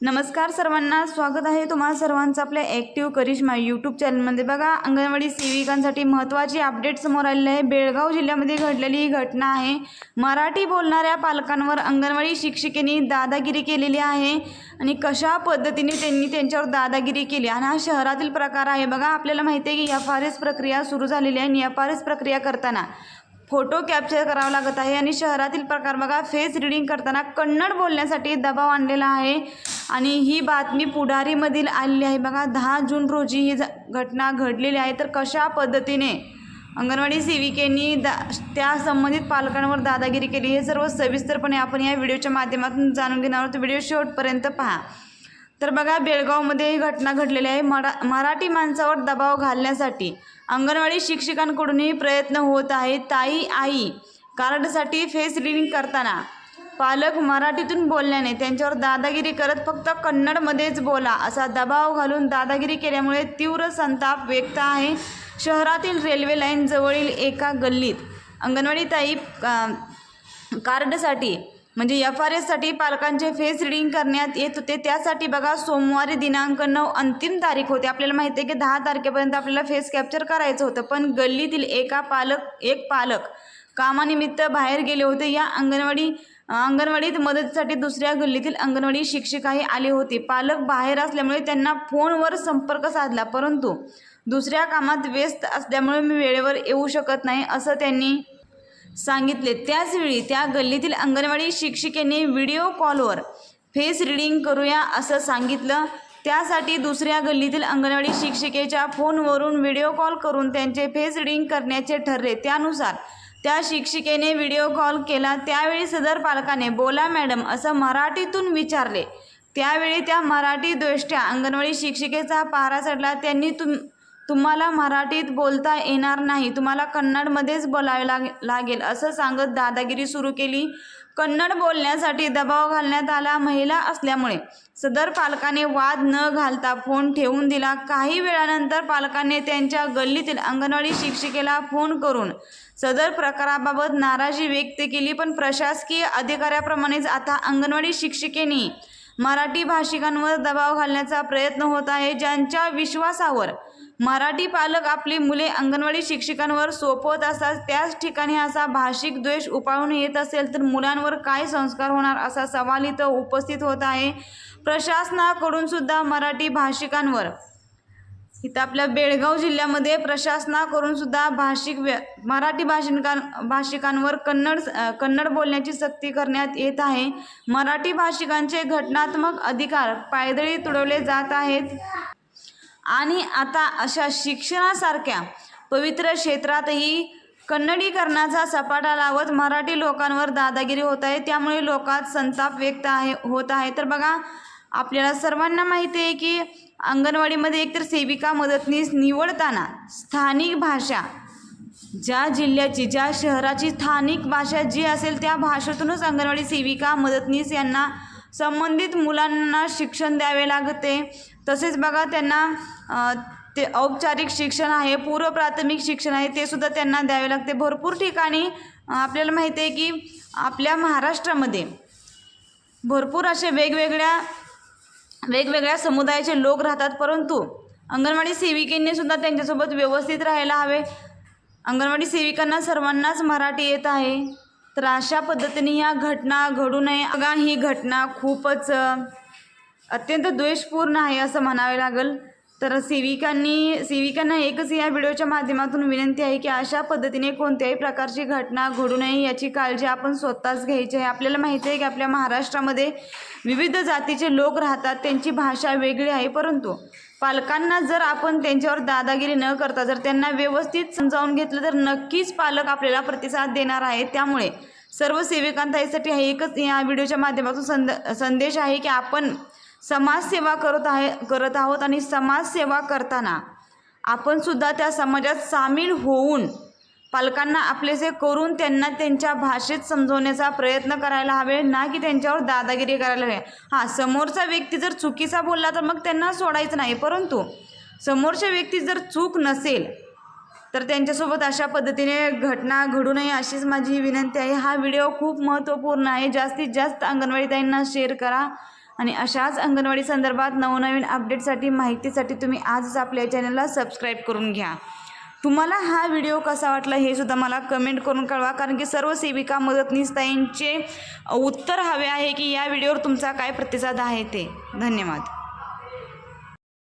नमस्कार सर्वांना स्वागत आहे तुम्हाला सर्वांचं आपल्या ॲक्टिव्ह करिश्मा यूट्यूब चॅनलमध्ये बघा अंगणवाडी सेविकांसाठी महत्त्वाची अपडेट समोर आलेली आहे. बेळगाव जिल्ह्यामध्ये घडलेली ही घटना आहे. मराठी बोलणाऱ्या पालकांवर अंगणवाडी शिक्षिकेने दादागिरी केलेली आहे आणि कशा पद्धतीने त्यांनी त्यांच्यावर दादागिरी केली? आणि हा शहरातील प्रकार आहे. बघा आपल्याला माहिती आहे की एफ आर एस प्रक्रिया सुरू झालेली आहे आणि एफ आर एस प्रक्रिया करताना फोटो कॅप्चर करावा लागत आहे. आणि शहरातील प्रकार बघा फेस रिडिंग करताना कन्नड बोलण्यासाठी दबाव आणलेला आहे. आणि ही बातमी पुढारीमधील आलेली आहे. बघा दहा जून रोजी ही घटना घडलेली आहे. तर कशा पद्धतीने अंगणवाडी सेविकेनी दा त्या संबंधित पालकांवर दादागिरी केली हे सर्व सविस्तरपणे आपण या व्हिडिओच्या माध्यमातून जाणून घेणार आहोत. व्हिडिओ शेवटपर्यंत पहा. तर बघा बेळगावमध्ये ही घटना घडलेली आहे. मरा मराठी माणसावर दबाव घालण्यासाठी अंगणवाडी शिक्षकांकडूनही प्रयत्न होत आहे ताई आई कार्डसाठी फेस रिडिंग करताना पालक मराठीतून बोलल्याने त्यांच्यावर दादागिरी करत फक्त कन्नडमध्येच बोला असा दबाव घालून दादागिरी केल्यामुळे तीव्र संताप व्यक्त आहे. शहरातील रेल्वे लाईन जवळील एका गल्लीत. अंगणवाडी ताई कार्डसाठी म्हणजे एफ आर एससाठी पालकांचे फेस रिडिंग करण्यात येत होते. त्यासाठी बघा सोमवारी दिनांक नऊ अंतिम तारीख होती. आपल्याला माहिती आहे की दहा तारखेपर्यंत आपल्याला फेस कॅप्चर करायचं होतं. पण गल्लीतील एका पालक एक पालक कामानिमित्त बाहेर गेले होते. या अंगणवाडी अंगणवाडीत मदतीसाठी दुसऱ्या गल्लीतील अंगणवाडी शिक्षिकाही आली होती. पालक बाहेर असल्यामुळे त्यांना फोनवर संपर्क साधला परंतु दुसऱ्या कामात व्यस्त असल्यामुळे मी वेळेवर येऊ शकत नाही असं त्यांनी सांगितले. त्याचवेळी त्या गल्लीतील अंगणवाडी शिक्षिकेने व्हिडिओ कॉलवर फेस रिडिंग करूया असं सांगितलं. त्यासाठी दुसऱ्या गल्लीतील अंगणवाडी शिक्षिकेच्या फोनवरून व्हिडिओ कॉल करून त्यांचे फेस रिडिंग करण्याचे ठरले. त्यानुसार त्या शिक्षिकेने व्हिडिओ कॉल केला. त्यावेळी सदर पालकाने बोला मॅडम असं मराठीतून विचारले. त्यावेळी त्या मराठी द्वेष्ट्या अंगणवाडी शिक्षिकेचा पारा चढला. त्यांनी तुम तुम्हाला मराठीत बोलता येणार नाही. तुम्हाला कन्नडमध्येच बोलावे लाग लागेल असं सांगत दादागिरी सुरू केली. कन्नड बोलण्यासाठी दबाव घालण्यात आला महिला असल्यामुळे. सदर पालकाने वाद न घालता फोन ठेवून दिला. काही वेळानंतर पालकाने त्यांच्या गल्लीतील अंगणवाडी शिक्षिकेला फोन करून सदर प्रकाराबाबत नाराजी व्यक्त केली पण प्रशासकीय अधिकाऱ्याप्रमाणेच आता अंगणवाडी शिक्षिकेने मराठी भाषिकांवर दबाव घालण्याचा प्रयत्न होत आहे ज्यांच्या विश्वासावर मराठी पालक आपली मुले अंगणवाडी शिक्षकांवर सोपवत असतात. त्याच ठिकाणी असा भाषिक द्वेष उपाळून येत असेल तर मुलांवर काय संस्कार होणार असा सवाल इथं उपस्थित होत आहे. प्रशासनाकडून सुद्धा मराठी भाषिकांवर. इथं आपल्या बेळगाव जिल्ह्यामध्ये प्रशासनाकडून सुद्धा भाषिक व्य मराठी भाषिकां भाषिकांवर कन्नड कन्नड बोलण्याची सक्ती करण्यात येत आहे. मराठी भाषिकांचे घटनात्मक अधिकार पायदळी तुडवले जात आहेत. आणि आता अशा शिक्षणासारख्या पवित्र क्षेत्रातही कन्नडीकरणाचा सपाटा लावत मराठी लोकांवर दादागिरी होत आहे. त्यामुळे लोकात संताप व्यक्त आहे होत आहे. तर बघा आपल्याला सर्वांना माहिती आहे की अंगणवाडीमध्ये एकतर सेविका मदतनीस निवडताना स्थानिक भाषा ज्या जिल्ह्याची ज्या शहराची स्थानिक भाषा जी असेल त्या भाषेतूनच अंगणवाडी सेविका मदतनीस यांना संबंधित मुलांना शिक्षण द्यावे लागते. तसेच बघा त्यांना ते औपचारिक शिक्षण आहे पूर्व प्राथमिक शिक्षण आहे ते सुद्धा त्यांना द्यावे लागते. भरपूर ठिकाणी आपल्याला माहिती आहे की आपल्या महाराष्ट्रामध्ये भरपूर असे वेगवेगळ्या वेगवेगळ्या समुदायाचे लोक राहतात. परंतु अंगणवाडी सेविकेंनी सुद्धा त्यांच्यासोबत व्यवस्थित राहायला हवे. अंगणवाडी सेविकांना सर्वांनाच मराठी येत आहे. तर अशा पद्धतीने या घटना घडू नये. बघा ही घटना खूपच अत्यंत द्वेषपूर्ण आहे असं म्हणावे लागेल. तर सेविकांनी सेविकांना एकच या व्हिडिओच्या माध्यमातून विनंती आहे की अशा पद्धतीने कोणत्याही प्रकारची घटना घडू नये याची काळजी आपण स्वतःच घ्यायची आहे. आपल्याला माहिती आहे की आपल्या महाराष्ट्रामध्ये विविध जातीचे लोक राहतात त्यांची भाषा वेगळी आहे परंतु पालकांना जर आपण त्यांच्यावर दादागिरी न करता जर त्यांना व्यवस्थित समजावून घेतलं तर नक्कीच पालक आपल्याला प्रतिसाद देणार आहेत. त्यामुळे सर्व सेविकांना यासाठी हा एकच या व्हिडिओच्या माध्यमातून संद संदेश आहे की आपण समाजसेवा करत आहे करत आहोत आणि समाजसेवा करताना आपण सुद्धा त्या समाजात सामील होऊन पालकांना आपलेसे करून त्यांना त्यांच्या भाषेत समजवण्याचा प्रयत्न करायला हवे ना की त्यांच्यावर दादागिरी करायला हवे. हां समोरचा व्यक्ती जर चुकीचा बोलला तर मग त्यांना सोडायचं नाही. परंतु समोरच्या व्यक्ती जर चूक नसेल तर त्यांच्यासोबत अशा पद्धतीने घटना घडू नये अशीच माझी विनंती आहे. हा व्हिडिओ खूप महत्त्वपूर्ण आहे. जास्तीत जास्त अंगणवाडी ताईंना शेअर करा आणि अशाच अंगणवाडी संदर्भात नवनवीन अपडेटसाठी माहितीसाठी तुम्ही आजच आपल्या चॅनलला सबस्क्राईब करून घ्या. तुम्हाला हा व्हिडिओ कसा वाटला हे सुद्धा मला कमेंट करून कळवा. कारण की सर्व सेविका मदतनीसताईंचे उत्तर हवे आहे की या व्हिडिओवर तुमचा काय प्रतिसाद आहे ते. धन्यवाद.